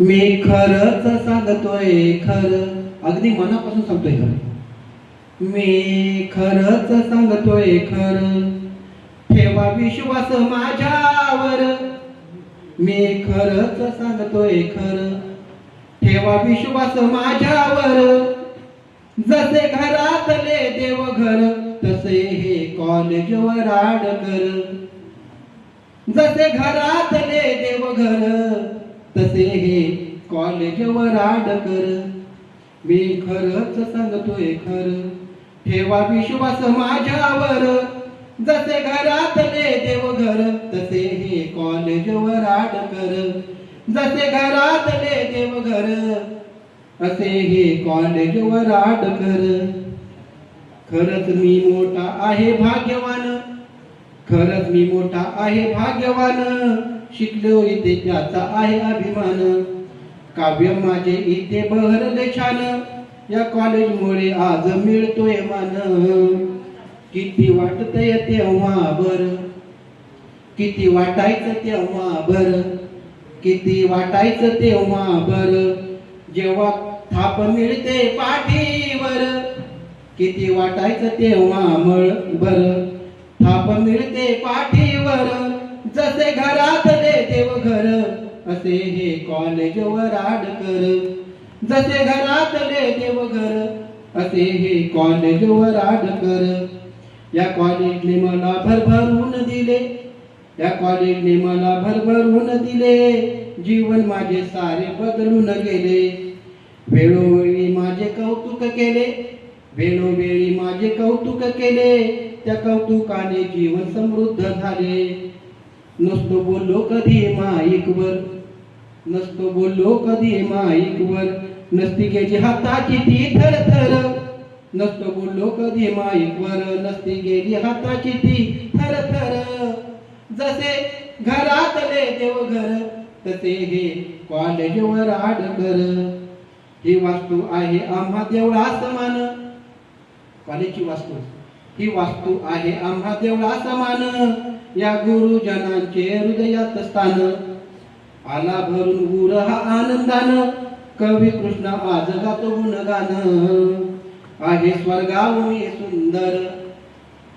मी खरंच सांगतोय खर. अगदी मनापासून सांगतोय खरं. मी खरंच सांगतोय खर. ठेवा विश्वास माझ्यावर. मी खरंच सांगतोय खर. ठेवा विश्वास माझ्यावर. जसे घरातले देव घर तसे हे कॉलेजवर आडकर. जसे घरातले देव घर तसे हे कॉलेजवर आडकर मी खरंच सांगतोय खरं. ठेवा विश्वास माझ्यावर. जसे घरातले देवघर तसे हे कॉलेजवर आडकर जसे घरातले देवघर असे हे कॉलेजवर आडकर खरंच मी मोठा आहे भाग्यवान. खरंच मी मोठा आहे भाग्यवान. शिकलो इथे त्याचा आहे अभिमान. काव्य माझे इथे बहरले छान. या कॉलेजमुळे आज मिळतोय मान. किती वाटतंय तेव्हा बर. किती वाटायचं तेव्हा बर. किती वाटायचं तेव्हा बर. जेव्हा थाप मिळते पाठीवर. किती वाटायचं तेव्हा मळ बर. थाप मिळते पाठीवर. जसे घरातले देवघर असे हे कॉलेजवर आडकर जसे घरातले देवघर असे हे कॉलेजवर आडकर या कॉलेजने मला भरभरून दिले. या कॉलेजने मला भरभरून दिले. जीवन माझे सारे बदलून गेले. वेळोवेळी माझे कौतुक केले. वेळोवेळी माझे कौतुक केले. त्या कौतुकाने जीवन समृद्ध झाले. नसतो बोललो कधी माईकवर. नसतो बोललो कधी माईकवर. नसती गेली हाताची ती थर थर नसतो बोललो कधी माईकवर. नसती गेली हाताची ती थर थर जसे घरातले देवघर तसे हे कॉलेजवर आडकर. ही वास्तू आहे आम्हा देवळा समान कॉलेजची वास्तू. ही वास्तू आहे. आम्हा देवळा समान या गुरुजनांचे हृदयात स्थान. आला भरून गुर हा आनंदान. कवी कृष्ण आज गातो गुणगान. आहे स्वर्गाहुनी सुंदर.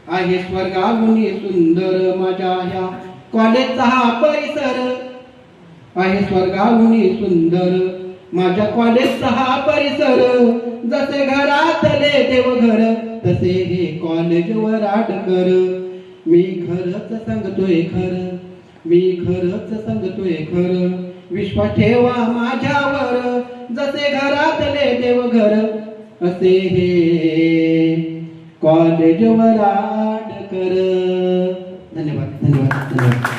आहे स्वर्गाहुनी सुंदर माझ्या ह्या कॉलेजचा हा परिसर. आहे स्वर्गाहुनी सुंदर माझ्या कॉलेजचा हा परिसर. जसे घरातले देव घर तसे हे कॉलेज वराट कर मी खरंच सांगतोय खर मी खरंच सांगतोय खर. विश्वास ठेवा माझ्यावर जसे घरातले देव घर असे हे कॉलेजवर कर धन्यवाद धन्यवाद धन्यवाद.